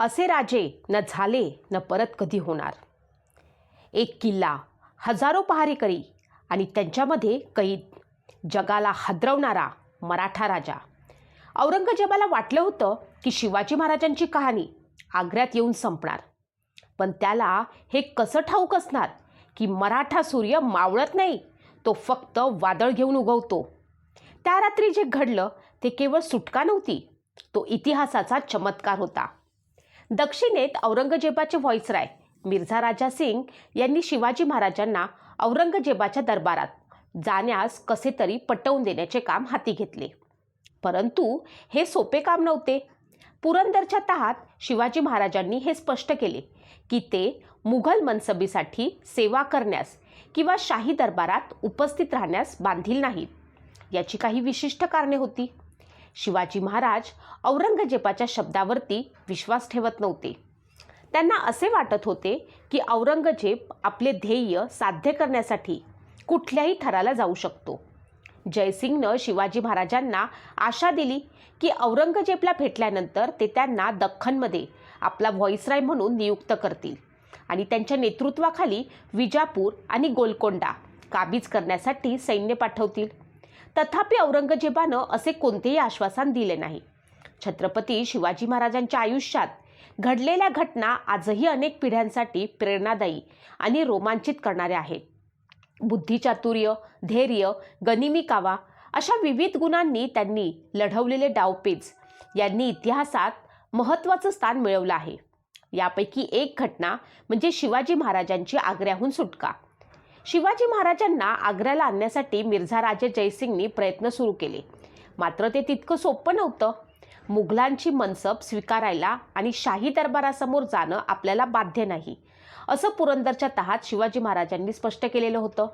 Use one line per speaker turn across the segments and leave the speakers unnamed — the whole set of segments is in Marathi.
असे राजे न झाले न परत कधी होणार? एक किल्ला हजारो पहारेकरी आणि त्यांच्यामध्ये कैद जगाला हादरवणारा मराठा राजा. औरंगजेबाला वाटलं होतं की शिवाजी महाराजांची कहाणी आग्र्यात येऊन संपणार. पण त्याला हे कसं ठाऊक असणार की मराठा सूर्य मावळत नाही तो फक्त वादळ घेऊन उगवतो? त्या रात्री जे घडलं ते केवळ सुटका नव्हती तो इतिहासाचा चमत्कार होता. दक्षिणेत औरंगजेबाचे व्हॉइसराय मिर्झा राजा सिंग यांनी शिवाजी महाराजांना औरंगजेबाच्या दरबारात जाण्यास कसे तरी पटवून देण्याचे काम हाती घेतले. परंतु हे सोपे काम नव्हते. पुरंदरच्या तहात शिवाजी महाराजांनी हे स्पष्ट केले की ते मुघल मनसबीसाठी सेवा करण्यास किंवा शाही दरबारात उपस्थित राहण्यास बांधील नाहीत. याची काही विशिष्ट कारणे होती. शिवाजी महाराज औरंगजेबाच्या शब्दावरती विश्वास ठेवत नव्हते. त्यांना असे वाटत होते की औरंगजेब आपले ध्येय साध्य करण्यासाठी कुठल्याही थराला जाऊ शकतो. जयसिंगनं शिवाजी महाराजांना आशा दिली की औरंगजेबला भेटल्यानंतर ते त्यांना दख्खनमध्ये आपला व्हॉइसराय म्हणून नियुक्त करतील आणि त्यांच्या नेतृत्वाखाली विजापूर आणि गोलकोंडा काबीज करण्यासाठी सैन्य पाठवतील. तथापि औरंगजेबानं असे कोणतेही आश्वासन दिले नाही. छत्रपती शिवाजी महाराजांच्या आयुष्यात घडलेल्या घटना आजही अनेक पिढ्यांसाठी प्रेरणादायी आणि रोमांचित करणाऱ्या आहेत. बुद्धिचातुर्य धैर्य गनिमी कावा अशा विविध गुणांनी त्यांनी लढवलेले डावपेच यांनी इतिहासात महत्त्वाचं स्थान मिळवलं आहे. यापैकी एक घटना म्हणजे शिवाजी महाराजांची आग्र्याहून सुटका. शिवाजी महाराजांना आग्र्याला आणण्यासाठी मिर्झा राजे जयसिंगनी प्रयत्न सुरू केले. मात्र ते तितकं सोपं नव्हतं. मुघलांची मनसब स्वीकारायला आणि शाही दरबारासमोर जाणं आपल्याला बाध्य नाही असं पुरंदरच्या तहात शिवाजी महाराजांनी स्पष्ट केलेलं होतं.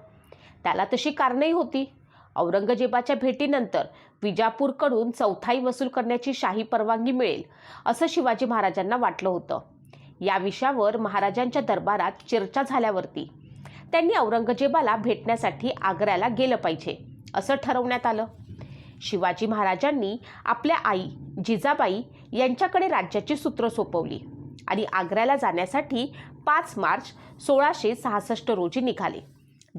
त्याला तशी कारणही होती. औरंगजेबाच्या भेटीनंतर विजापूरकडून चौथाई वसूल करण्याची शाही परवानगी मिळेल असं शिवाजी महाराजांना वाटलं होतं. या विषयावर महाराजांच्या दरबारात चर्चा झाल्यावरती त्यांनी औरंगजेबाला भेटण्यासाठी आग्र्याला गेलं पाहिजे असं ठरवण्यात आलं. शिवाजी महाराजांनी आपल्या आई जिजाबाई यांच्याकडे राज्याची सूत्र सोपवली आणि आग्र्याला जाण्यासाठी पाच मार्च सोळाशे सहासष्ट रोजी निघाले.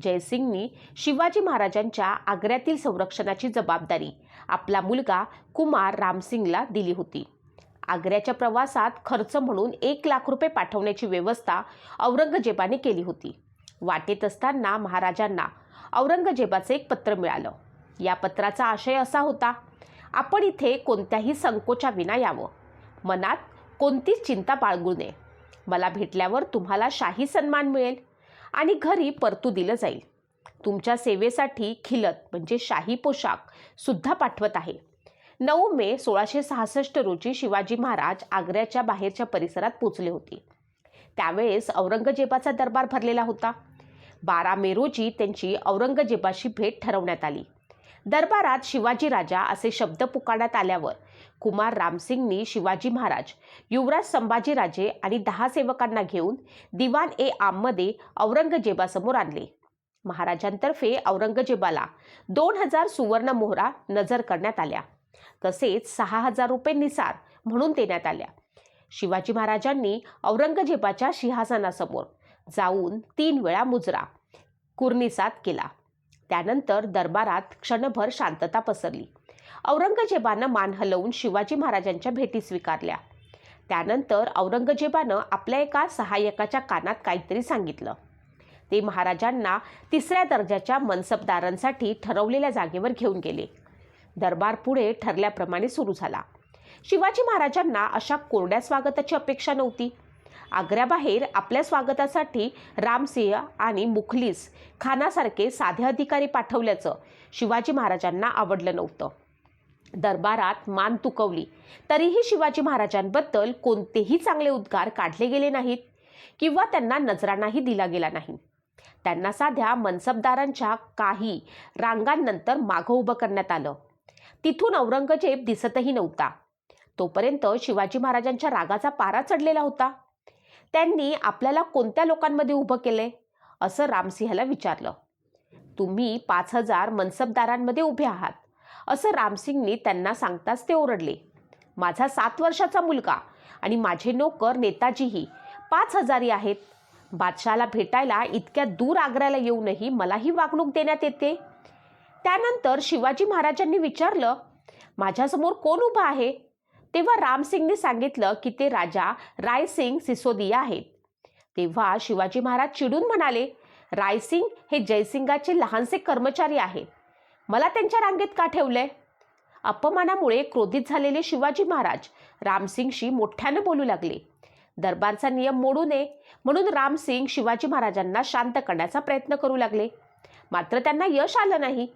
जयसिंगनी शिवाजी महाराजांच्या आग्र्यातील संरक्षणाची जबाबदारी आपला मुलगा कुमार रामसिंगला दिली होती. आग्र्याच्या प्रवासात खर्च म्हणून एक लाख रुपये पाठवण्याची व्यवस्था औरंगजेबाने केली होती. वाटेत असताना महाराजांना औरंगजेबाचं एक पत्र मिळालं. या पत्राचा आशय असा होता आपण इथे कोणत्याही संकोचाविना यावं. मनात कोणतीच चिंता बाळगू नये. मला भेटल्यावर तुम्हाला शाही सन्मान मिळेल आणि घरी परतू दिलं जाईल. तुमच्या सेवेसाठी खिलत म्हणजे शाही पोशाख सुद्धा पाठवत आहे. नऊ मे सोळाशे सहासष्ट रोजी शिवाजी महाराज आग्र्याच्या बाहेरच्या परिसरात पोचले होते. त्यावेळेस औरंगजेबाचा दरबार भरलेला होता. बारा मे रोजी त्यांची औरंगजेबाशी भेट ठरवण्यात आली. दरबारात शिवाजी राजा असे शब्द पुकारण्यात आल्यावर कुमार रामसिंगनी शिवाजी महाराज युवराज संभाजीराजे आणि दहा सेवकांना घेऊन दिवाण ए आममध्ये औरंगजेबासमोर आणले. महाराजांतर्फे औरंगजेबाला दोन हजार सुवर्ण मोहरा नजर करण्यात आल्या. तसेच सहा हजार रुपये निसार म्हणून देण्यात आल्या. शिवाजी महाराजांनी औरंगजेबाच्या सिंहासनासमोर जाऊन तीन वेळा मुजरा कुर्निसात केला. त्यानंतर दरबारात क्षणभर शांतता पसरली. औरंगजेबानं मान हलवून शिवाजी महाराजांच्या भेटी स्वीकारल्या. त्यानंतर औरंगजेबानं आपल्या एका सहाय्यकाच्या कानात काहीतरी सांगितलं. ते महाराजांना तिसऱ्या दर्जाच्या मनसबदारांसाठी ठरवलेल्या जागेवर घेऊन गेले. दरबार पुढे ठरल्याप्रमाणे सुरू झाला. शिवाजी महाराजांना अशा कोरड्या स्वागताची अपेक्षा नव्हती. आग्र्याबाहेर आपल्या स्वागतासाठी रामसिंह आणि मुखलीस खानासारखे साधे अधिकारी पाठवल्याचं शिवाजी महाराजांना आवडलं नव्हतं. दरबारात मान तुकवली. तरीही शिवाजी महाराजांबद्दल कोणतेही चांगले उद्गार काढले गेले नाहीत किंवा त्यांना नजरानाही दिला गेला नाही. त्यांना साध्या मनसबदारांच्या काही रांगांनंतर मागं उभं करण्यात आलं. तिथून औरंगजेब दिसतही नव्हता. तोपर्यंत शिवाजी महाराजांच्या रागाचा पारा चढलेला होता. त्यांनी आपल्याला कोणत्या लोकांमध्ये उभं केले असं रामसिंहाला विचारलं. तुम्ही पाच हजार मनसबदारांमध्ये उभे आहात. असं रामसिंगनी त्यांना सांगताच ते ओरडले. माझा सात वर्षाचा मुलगा आणि माझे नोकर नेताजीही पाच हजारी आहेत. बादशाला भेटायला इतक्या दूर आग्र्याला येऊनही मलाही वागणूक देण्यात येते. त्यानंतर शिवाजी महाराजांनी विचारलं माझ्यासमोर कोण उभा आहे? तेव्हा रामसिंगने सांगितलं की ते राजा रायसिंग सिसोदिया आहेत. तेव्हा शिवाजी महाराज चिडून म्हणाले रायसिंग हे जयसिंगाचे लहानसे कर्मचारी आहेत. मला त्यांच्या रांगेत का ठेवलंय? अपमानामुळे क्रोधित झालेले शिवाजी महाराज रामसिंगशी मोठ्यानं बोलू लागले. दरबारचा नियम मोडू नये म्हणून रामसिंग शिवाजी महाराजांना शांत करण्याचा प्रयत्न करू लागले. मात्र त्यांना यश आलं नाही.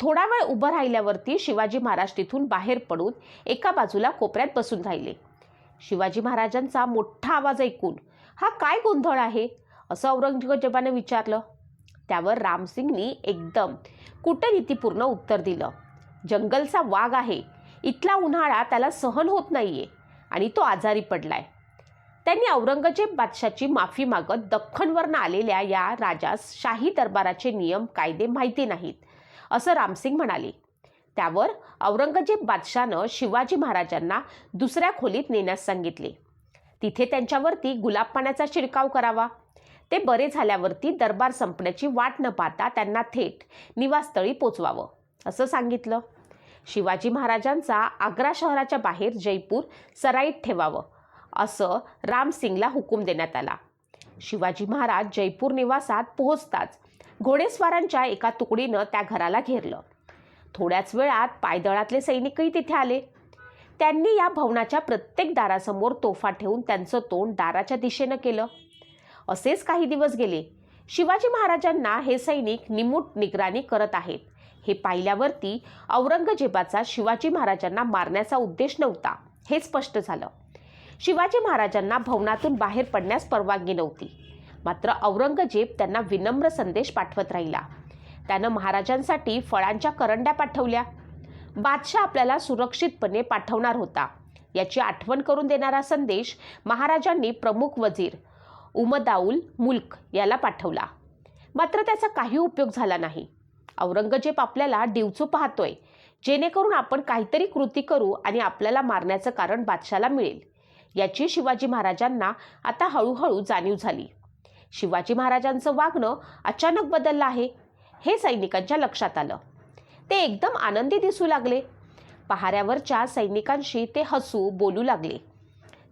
थोडा वेळ उभं राहिल्यावरती शिवाजी महाराज तिथून बाहेर पडून एका बाजूला कोपऱ्यात बसून राहिले. शिवाजी महाराजांचा मोठा आवाज ऐकून हा काय गोंधळ आहे? असं औरंगजेबाने विचारलं. त्यावर रामसिंगनी एकदम कूटनीतीपूर्ण उत्तर दिलं. जंगलचा वाघ आहे. इथला उन्हाळा त्याला सहन होत नाहीये आणि तो आजारी पडलाय. त्यांनी औरंगजेब बादशाची माफी मागत दख्खनवरनं आलेल्या या राजास शाही दरबाराचे नियम कायदे माहिती नाहीत. असं रामसिंग म्हणाले. त्यावर औरंगजेब बादशानं शिवाजी महाराजांना दुसऱ्या खोलीत नेण्यास सांगितले. तिथे त्यांच्यावरती गुलाब पाण्याचा शिडकाव करावा. ते बरे झाल्यावरती दरबार संपण्याची वाट न पाहता त्यांना थेट निवासस्थळी पोचवावं असं सांगितलं. शिवाजी महाराजांचा आग्रा शहराच्या बाहेर जयपूर सराईत ठेवावं असं रामसिंगला हुकूम देण्यात आला. शिवाजी महाराज जयपूर निवासात पोहोचताच घोडेस्वारांच्या एका तुकडीनं त्या घराला घेरलं. थोड्याच वेळात पायदळातले सैनिकही तिथे आले. त्यांनी या भवनाच्या प्रत्येक दारासमोर तोफा ठेवून त्यांचं तोंड दाराच्या दिशेनं केलं. असेच काही दिवस गेले. शिवाजी महाराजांना हे सैनिक निमूट निगराणी करत आहेत. हे पाहिल्यावरती औरंगजेबाचा शिवाजी महाराजांना मारण्याचा उद्देश नव्हता हे स्पष्ट झालं. शिवाजी महाराजांना भवनातून बाहेर पडण्यास परवानगी नव्हती. मात्र औरंगजेब त्यांना विनम्र संदेश पाठवत राहिला. त्यानं महाराजांसाठी फळांच्या करंड्या पाठवल्या. बादशाह आपल्याला सुरक्षितपणे पाठवणार होता. याची आठवण करून देणारा संदेश महाराजांनी प्रमुख वजीर उमदाऊल मुल्क याला पाठवला. मात्र त्याचा काही उपयोग झाला नाही. औरंगजेब आपल्याला डिवचू पाहतोय. जेणेकरून आपण काहीतरी कृती करू आणि आपल्याला मारण्याचं कारण बादशाला मिळेल. याची शिवाजी महाराजांना आता हळूहळू जाणीव झाली. शिवाजी महाराजांचं वागणं अचानक बदललं आहे हे सैनिकांच्या लक्षात आलं. ते एकदम आनंदी दिसू लागले. पहाऱ्यावरच्या सैनिकांशी ते हसू बोलू लागले.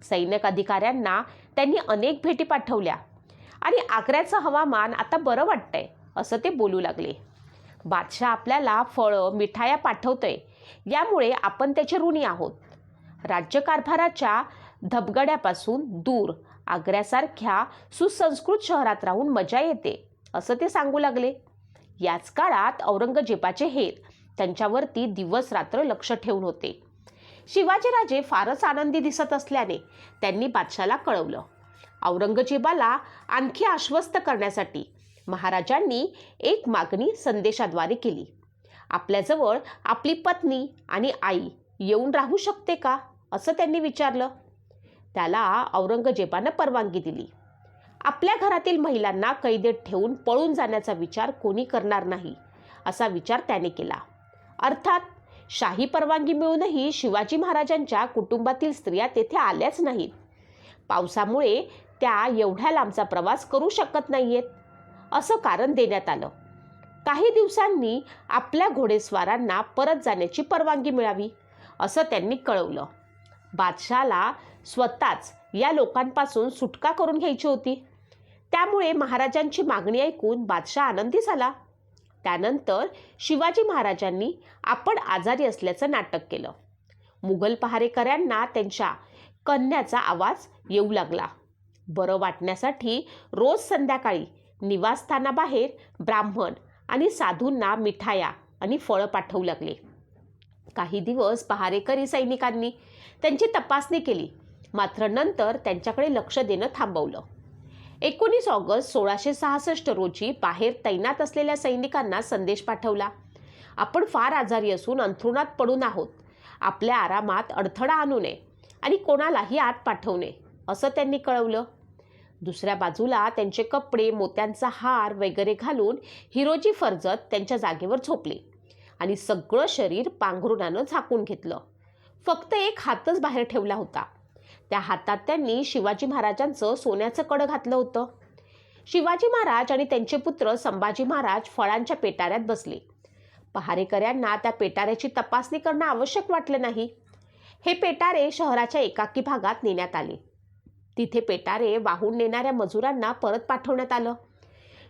सैनिक अधिकाऱ्यांना त्यांनी अनेक भेटी पाठवल्या आणि आग्र्याचं हवामान आता बरं वाटतंय असं ते बोलू लागले. बादशाह आपल्याला फळं मिठाया पाठवतोय यामुळे आपण त्याचे ऋणी आहोत. राज्यकारभाराच्या धबगड्यापासून दूर आग्र्यासारख्या सुसंस्कृत शहरात राहून मजा येते असं ते सांगू लागले. याच काळात औरंगजेबाचे हेर त्यांच्यावरती दिवस रात्र लक्ष ठेवून होते. शिवाजीराजे फारच आनंदी दिसत असल्याने त्यांनी बादशाला कळवलं. औरंगजेबाला आणखी आश्वस्त करण्यासाठी महाराजांनी एक मागणी संदेशाद्वारे केली. आपल्याजवळ आपली पत्नी आणि आई येऊन राहू शकते का असं त्यांनी विचारलं. त्याला औरंगजेबानं परवानगी दिली. आपल्या घरातील महिलांना कैदेत ठेवून पळून जाण्याचा विचार कोणी करणार नाही असा विचार त्याने केला. अर्थात शाही परवानगी मिळूनही शिवाजी महाराजांच्या कुटुंबातील स्त्रिया तेथे आल्याच नाहीत. पावसामुळे त्या एवढ्या लांबचा प्रवास करू शकत नाहीयेत असं कारण देण्यात आलं. काही दिवसांनी आपल्या घोडेस्वारांना परत जाण्याची परवानगी मिळावी असं त्यांनी कळवलं. बादशाला स्वतःच या लोकांपासून सुटका करून घ्यायची होती. त्यामुळे महाराजांची मागणी ऐकून बादशाह आनंदी झाला. त्यानंतर शिवाजी महाराजांनी आपण आजारी असल्याचं नाटक केलं. मुघल पहारेकऱ्यांना त्यांच्या कन्याचा आवाज येऊ लागला. बरं वाटण्यासाठी रोज संध्याकाळी निवासस्थानाबाहेर ब्राह्मण आणि साधूंना मिठाया आणि फळं पाठवू लागले. काही दिवस पहारेकरी सैनिकांनी त्यांची तपासणी केली. मात्र नंतर त्यांच्याकडे लक्ष देणं थांबवलं. एकोणीस ऑगस्ट सोळाशे सहासष्ट रोजी बाहेर तैनात असलेल्या सैनिकांना संदेश पाठवला. आपण फार आजारी असून अंथरुणात पडून आहोत. आपल्या आरामात अडथळा आणू नये आणि कोणालाही आत पाठवू नये असं त्यांनी कळवलं. दुसऱ्या बाजूला त्यांचे कपडे मोत्यांचा हार वगैरे घालून हिरोजी फर्जत त्यांच्या जागेवर झोपले आणि सगळं शरीर पांघरुणानं झाकून घेतलं. फक्त एक हातच बाहेर ठेवला होता. त्या हातात त्यांनी शिवाजी महाराजांचं सोन्याचं कडं घातलं होतं. शिवाजी महाराज आणि त्यांचे पुत्र संभाजी महाराज फळांच्या पेटाऱ्यात बसले. पहारेकऱ्यांना त्या पेटाऱ्याची तपासणी करणं आवश्यक वाटलं नाही. हे पेटारे शहराच्या एकाकी भागात नेण्यात आले. तिथे पेटारे वाहून नेणाऱ्या मजुरांना परत पाठवण्यात आलं.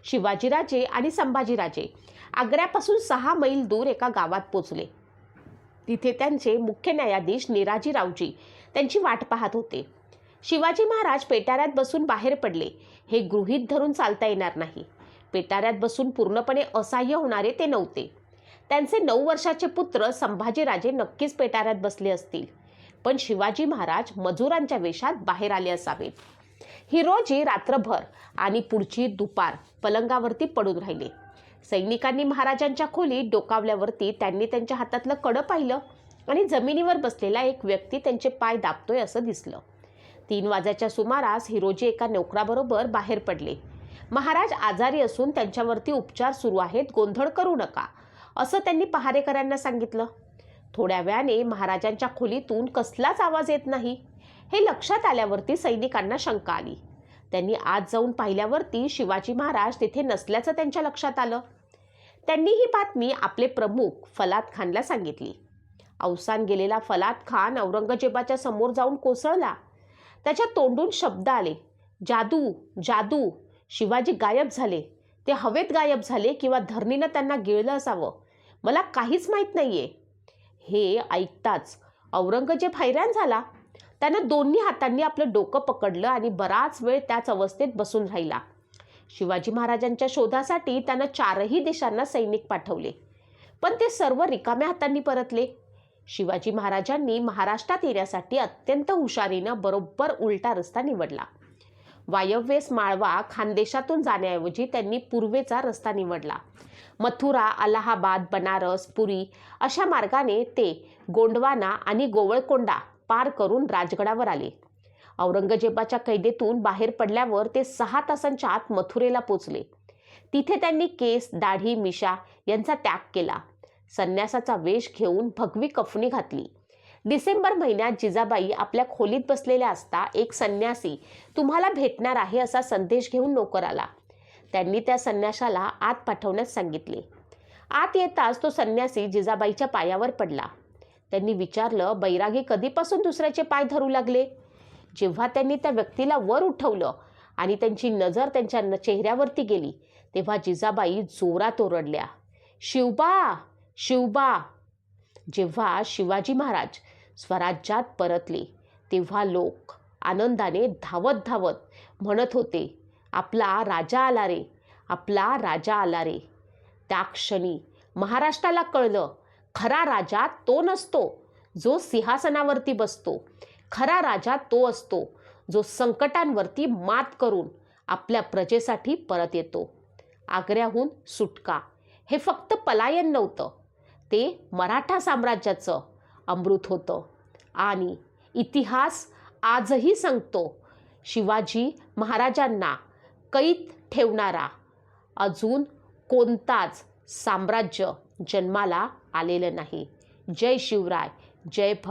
शिवाजीराजे आणि संभाजीराजे आग्र्यापासून सहा मैल दूर एका गावात पोचले. तिथे त्यांचे मुख्य न्यायाधीश निराजी रावजी त्यांची वाट पाहत होते. शिवाजी महाराज पेटाऱ्यात बसून बाहेर पडले. हे गृहीत धरून चालता येणार नाही. पेटाऱ्यात बसून पूर्णपणे असहाय्य होणारे ते नव्हते. त्यांचे नऊ वर्षाचे पुत्र संभाजीराजे नक्कीच पेटाऱ्यात बसले असतील. पण शिवाजी महाराज मजुरांच्या वेशात बाहेर आले असावेत. हिरोजी रात्रभर आणि पुढची दुपार पलंगावरती पडून राहिले. सैनिकांनी महाराजांच्या खोलीत डोकावल्यावरती त्यांनी त्यांच्या हातातलं कडं पाहिलं. आणि जमिनीवर बसलेला एक व्यक्ती त्यांचे पाय दाबतोय असं दिसलं. तीन वाजाच्या सुमारास हिरोजी एका नोकराबरोबर बाहेर पडले. महाराज आजारी असून त्यांच्यावरती उपचार सुरू आहेत गोंधळ करू नका असं त्यांनी पहारेकरांना सांगितलं. थोड्या वेळाने महाराजांच्या खोलीतून कसलाच आवाज येत नाही. हे लक्षात आल्यावरती सैनिकांना शंका आली. त्यांनी आत जाऊन पाहिल्यावरती शिवाजी महाराज तिथे नसल्याचं त्यांच्या लक्षात आलं. त्यांनी ही बातमी आपले प्रमुख फलात खानला सांगितली. अवसान गेलेला फलात खान औरंगजेबाच्या समोर जाऊन कोसळला. त्याच्या तोंडून शब्द आले. जादू जादू. शिवाजी गायब झाले. ते हवेत गायब झाले किंवा धरणीनं त्यांना गिळलं असावं. मला काहीच माहीत नाहीये. हे ऐकताच औरंगजेब हैराण झाला. त्यानं दोन्ही हातांनी आपलं डोकं पकडलं आणि बराच वेळ त्याच अवस्थेत बसून राहिला. शिवाजी महाराजांच्या शोधासाठी त्यानं चारही दिशांना सैनिक पाठवले. पण ते सर्व रिकाम्या हातांनी परतले. शिवाजी महाराजांनी महाराष्ट्रात येण्यासाठी अत्यंत हुशारीनं बरोबर उलटा रस्ता निवडला. वायव्येस माळवा खानदेशातून जाण्याऐवजी त्यांनी पूर्वेचा रस्ता निवडला. मथुरा अलाहाबाद बनारस पुरी अशा मार्गाने ते गोंडवाना आणि गोवळकोंडा पार करून राजगडावर आले. औरंगजेबाच्या कैदेतून बाहेर पडल्यावर ते सहा तासांच्या आत मथुरेला पोचले. तिथे त्यांनी केस दाढी मिशा यांचा त्याग केला. संन्यासाचा वेश घेऊन भगवी कफनी घातली. डिसेंबर महिन्यात जिजाबाई आपल्या खोलीत बसलेल्या असता एक संन्यासी तुम्हाला भेटणार आहे असा संदेश घेऊन नोकर आला. त्यांनी त्या संन्याशाला आत पाठवण्यास सांगितले. आत येताच तो संन्यासी जिजाबाईच्या पायावर पडला. त्यांनी विचारलं बैरागी कधीपासून दुसऱ्याचे पाय धरू लागले? जेव्हा त्यांनी त्या व्यक्तीला वर उठवलं आणि त्यांची नजर त्यांच्या न- चेहऱ्यावरती गेली तेव्हा जिजाबाई जोरात ओरडल्या शिवबा शिवबा जेव्हा शिवाजी महाराज स्वराज्यात परतले तेव्हा लोक आनंदाने धावत धावत म्हणत होते आपला राजा आला रे आपला राजा आला रे. त्या क्षणी महाराष्ट्राला कळलं खरा राजा तो नसतो जो सिंहासनावरती बसतो. खरा राजा तो असतो जो संकटांवरती मात करून आपल्या प्रजेसाठी परत येतो. आग्र्याहून सुटका. हे फक्त पलायन नव्हतं. ते मराठा साम्राज्याचं अमृत होतं. आणि इतिहास आजही सांगतो शिवाजी महाराजांना कैद ठेवणारा अजून कोणताच साम्राज्य जन्माला आलेलं नाही. जय शिवराय जय भ